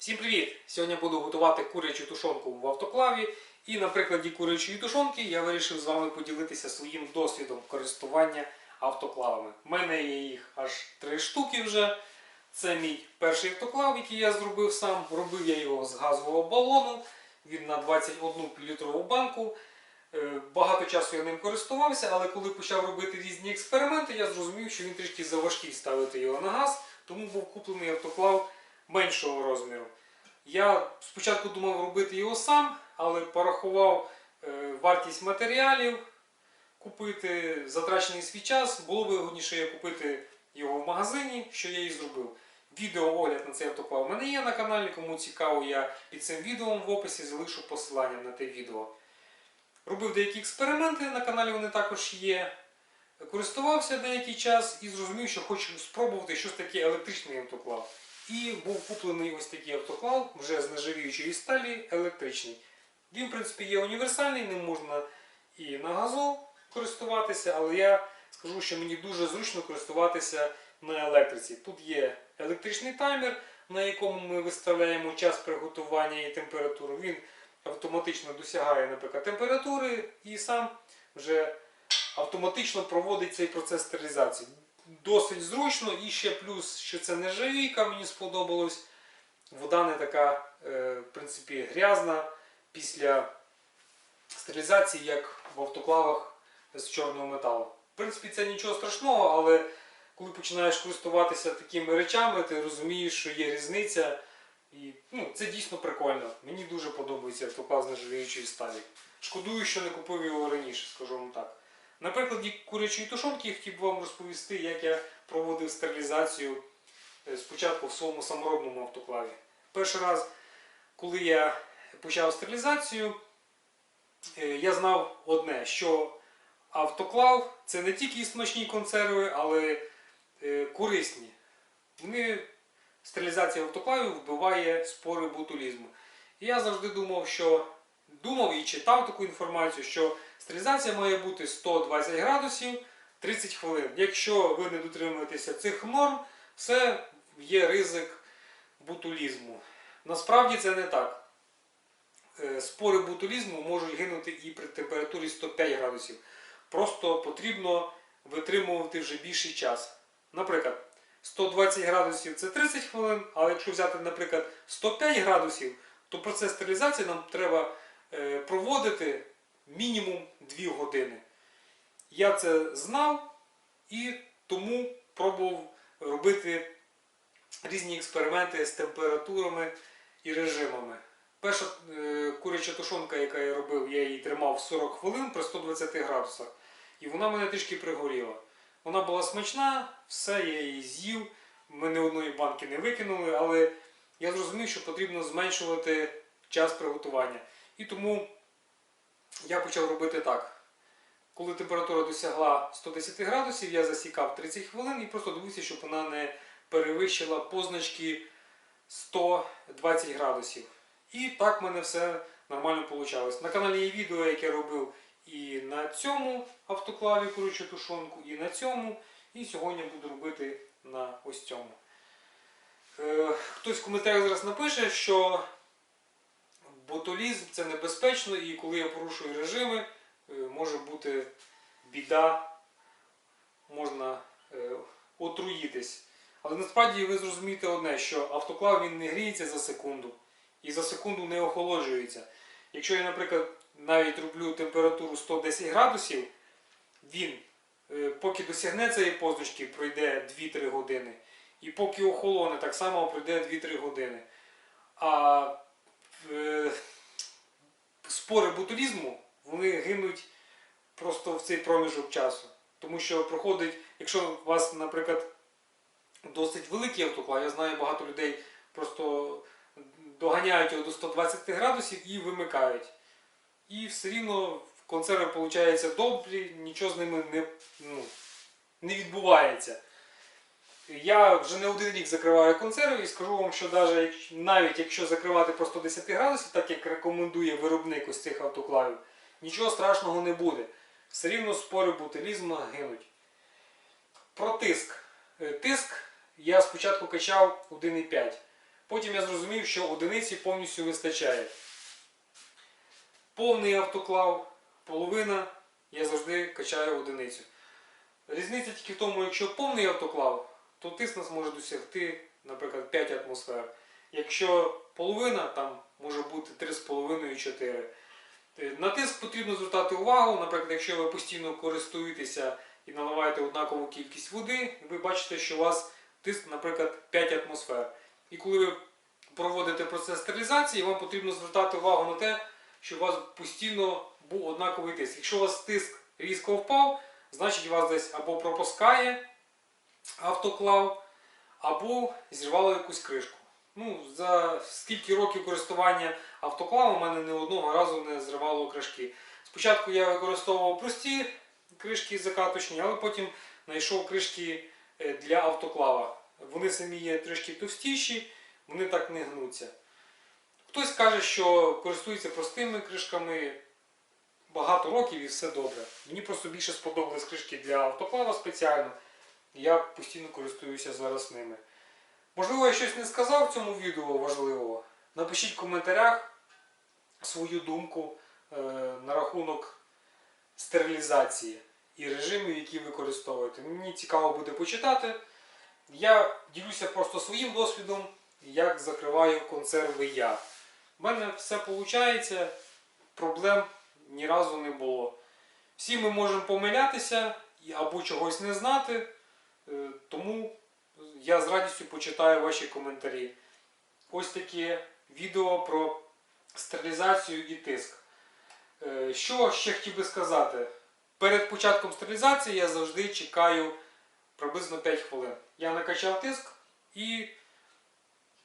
Всім привіт! Сьогодні буду готувати курячу тушонку в автоклаві. І на прикладі курячої тушонки я вирішив з вами поділитися своїм досвідом користування автоклавами. У мене є їх аж три штуки вже. Це мій перший автоклав, який я зробив сам. Робив я його з газового балону. Він на 21 півлітрову банку. Е, Багато часу я ним користувався, але коли почав робити різні експерименти, я зрозумів, що він трішки заважкий ставити його на газ, тому був куплений автоклав меншого розміру. Я спочатку думав робити його сам, але порахував е, вартість матеріалів, купити затрачений свій час. Було вигодніше я купити його в магазині, що я і зробив. Відео огляд на цей автоклав у мене є на каналі. Кому цікаво, я під цим відео в описі залишу посилання на те відео. Робив деякі експерименти, на каналі вони також є. Користувався деякий час і зрозумів, що хочу спробувати щось таке електричний автоклав. І був куплений ось такий автоклав, вже з нержавіючої сталі, електричний. Він, в принципі, є універсальний, ним можна і на газу користуватися, але я скажу, що мені дуже зручно користуватися на електриці. Тут є електричний таймер, на якому ми виставляємо час приготування і температуру. Він автоматично досягає, наприклад, температури і сам вже автоматично проводить цей процес стерилізації. Досить зручно і ще плюс, що це не нержавійка, мені сподобалось. Вода не така, е, в принципі, грязна після стерилізації, як в автоклавах з чорного металу. В принципі, це нічого страшного, але коли починаєш користуватися такими речами, ти розумієш, що є різниця. І ну, це дійсно прикольно. Мені дуже подобається автоклав з нержавіючої сталі. Шкодую, що не купив його раніше, скажу вам так. На прикладі курячої тушонки я хотів би вам розповісти, як я проводив стерилізацію е, спочатку в своєму саморобному автоклаві. Перший раз, коли я почав стерилізацію, е, я знав одне, що автоклав це не тільки смачні консерви, але е, корисні. Вони стерилізація автоклавів вбиває спори ботулізму. І я завжди думав, що думав і читав таку інформацію, що стерилізація має бути 120 градусів 30 хвилин. Якщо ви не дотримуєтеся цих норм, все є ризик ботулізму. Насправді це не так. Е, Спори ботулізму можуть гинути і при температурі 105 градусів. Просто потрібно витримувати вже більший час. Наприклад, 120 градусів це 30 хвилин, але якщо взяти, наприклад, 105 градусів, то процес стерилізації нам треба проводити мінімум 2 години. Я це знав і тому пробував робити різні експерименти з температурами і режимами. Перша е, куряча тушонка, яка я робив, я її тримав 40 хвилин при 120 градусах. І вона мене трішки пригоріла. Вона була смачна, все, я її з'їв. Ми ні одної банки не викинули, але я зрозумів, що потрібно зменшувати час приготування. І тому я почав робити так. Коли температура досягла 110 градусів, я засікав 30 хвилин і просто дивився, щоб вона не перевищила позначки 120 градусів. І так в мене все нормально вийшло. На каналі є відео, яке я робив і на цьому автоклаві курячу тушонку, і на цьому. І сьогодні буду робити на ось цьому. Е, хтось в коментарях зараз напише, що ботулізм це небезпечно, і коли я порушую режими, е, може бути біда, можна е, отруїтись. Але насправді ви зрозумієте одне, що автоклав він не гріється за секунду і за секунду не охолоджується. Якщо я, наприклад, навіть роблю температуру 110 градусів, він е, поки досягне цієї позначки, пройде 2-3 години. І поки охолоне, так само пройде 2-3 години. А спори ботулізму вони гинуть просто в цей проміжок часу. Тому що проходить, якщо у вас, наприклад, досить великий автоклав, я знаю багато людей просто доганяють його до 120 градусів і вимикають. І все рівно консерви виходять добрі, нічого з ними не, ну, не відбувається. Я вже не один рік закриваю консерви і скажу вам, що навіть, якщо- закривати по 110 градусів, так як рекомендує виробник ось цих автоклавів, нічого страшного не буде. Все рівно спори ботулізму гинуть. Про тиск. Е, Тиск я спочатку качав 1,5. Потім я зрозумів, що одиниці повністю вистачає. Повний автоклав, половина, я завжди качаю одиницю. Різниця тільки в тому, якщо повний автоклав, то тиск нас може досягти, наприклад, 5 атмосфер. Якщо половина, там може бути 3,5-4. Е, На тиск потрібно звертати увагу. Наприклад, якщо ви постійно користуєтеся і наливаєте однакову кількість води, ви бачите, що у вас тиск, наприклад, 5 атмосфер. І коли ви проводите процес стерилізації, вам потрібно звертати увагу на те, що у вас постійно був однаковий тиск. Якщо у вас тиск різко впав, значить у вас десь або пропускає автоклав, або зірвало якусь кришку. Ну, за скільки років користування автоклавом у мене ні одного разу не зривало кришки. Спочатку я використовував прості кришки закаточні, але потім знайшов кришки е, для автоклава. Вони самі є трішки товстіші, вони так не гнуться. Хтось каже, що користується простими кришками багато років і все добре. Мені просто більше сподобались кришки для автоклава спеціально. Я постійно користуюся зараз ними. Можливо, я щось не сказав в цьому відео важливого. Напишіть в коментарях свою думку е, на рахунок стерилізації і режимів, які ви використовуєте. Мені цікаво буде почитати. Я ділюся просто своїм досвідом, як закриваю консерви я. У мене все виходить, проблем ні разу не було. Всі ми можемо помилятися або чогось не знати, тому я з радістю почитаю ваші коментарі. Ось таке відео про стерилізацію і тиск. Е, Що ще хотів би сказати? Перед початком стерилізації я завжди чекаю приблизно 5 хвилин. Я накачав тиск і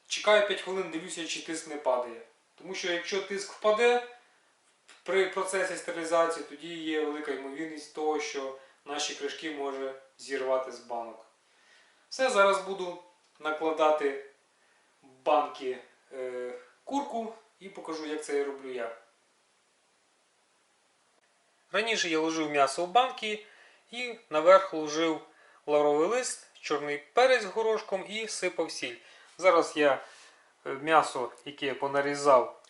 чекаю 5 хвилин, дивлюся, чи тиск не падає. Тому що якщо тиск впаде при процесі стерилізації, тоді є велика ймовірність того, що наші кришки може зірвати з банок. Все, зараз буду накладати банки е, курку і покажу, як це я роблю я. Раніше я ложив м'ясо в банки і наверх ложив лавровий лист, чорний перець горошком і сипав сіль. Зараз я е, м'ясо, яке я понарізав,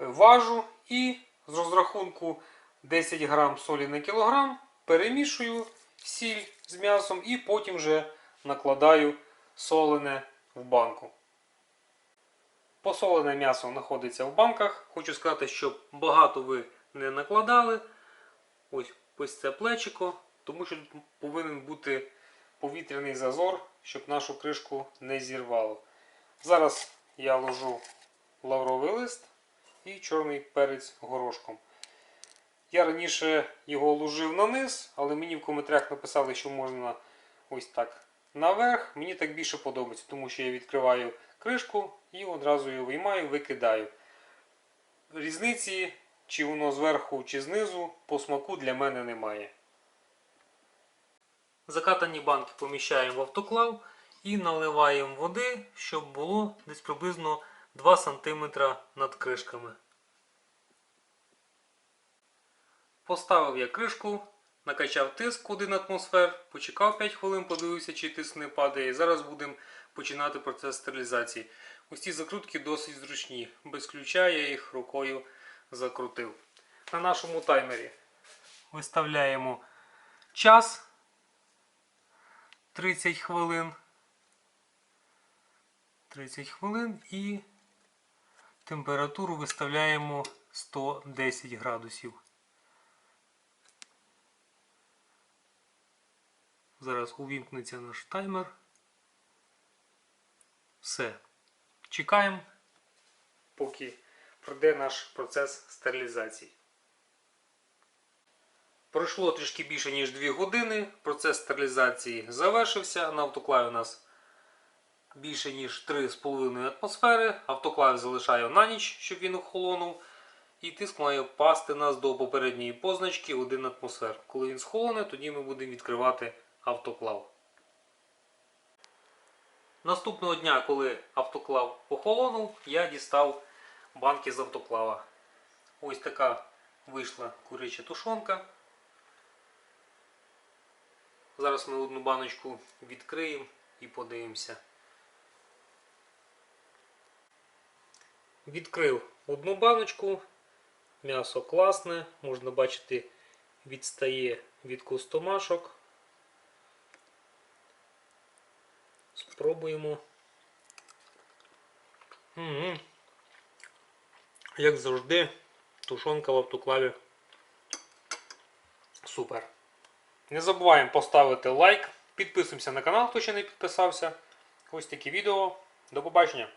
е, важу і з розрахунку 10 грам солі на кілограм перемішую сіль з м'ясом і потім вже накладаю солене в банку. Посолене м'ясо знаходиться в банках. Хочу сказати, щоб багато ви не накладали. Ось ось це плечико, тому що тут повинен бути повітряний зазор, щоб нашу кришку не зірвало. Зараз я ложу лавровий лист і чорний перець горошком. Я раніше його ложив на низ, але мені в коментарях написали, що можна ось так наверх. Мені так більше подобається, тому що я відкриваю кришку і одразу її виймаю, викидаю. Різниці, чи воно зверху, чи знизу, по смаку для мене немає. Закатані банки поміщаємо в автоклав і наливаємо води, щоб було десь приблизно 2 см над кришками. Поставив я кришку, накачав тиск 1 атмосфер, почекав 5 хвилин, подивився, чи тиск не падає. І Зараз будемо починати процес стерилізації. Ось ці закрутки досить зручні. Без ключа я їх рукою закрутив. На нашому таймері виставляємо час 30 хвилин. 30 хвилин і температуру виставляємо 110 градусів. Зараз увімкнеться наш таймер. Все. Чекаємо, поки пройде наш процес стерилізації. Пройшло трішки більше, ніж 2 години. Процес стерилізації завершився. На автоклаві у нас більше, ніж 3,5 атмосфери. Автоклав залишаю на ніч, щоб він охолонув. І тиск має впасти нас до попередньої позначки 1 атмосфер. Коли він схолоне, тоді ми будемо відкривати автоклав. Наступного дня, коли автоклав охолонув, я дістав банки з автоклава. Ось така вийшла куряча тушонка. Зараз ми одну баночку відкриємо і подивимося. Відкрив одну баночку. М'ясо класне, можна бачити, відстає від костомашок. Спробуємо. М-м. Як завжди, тушонка в автоклаві. Супер. Не забуваємо поставити лайк, підписуємося на канал, хто ще не підписався. Ось такі відео. До побачення!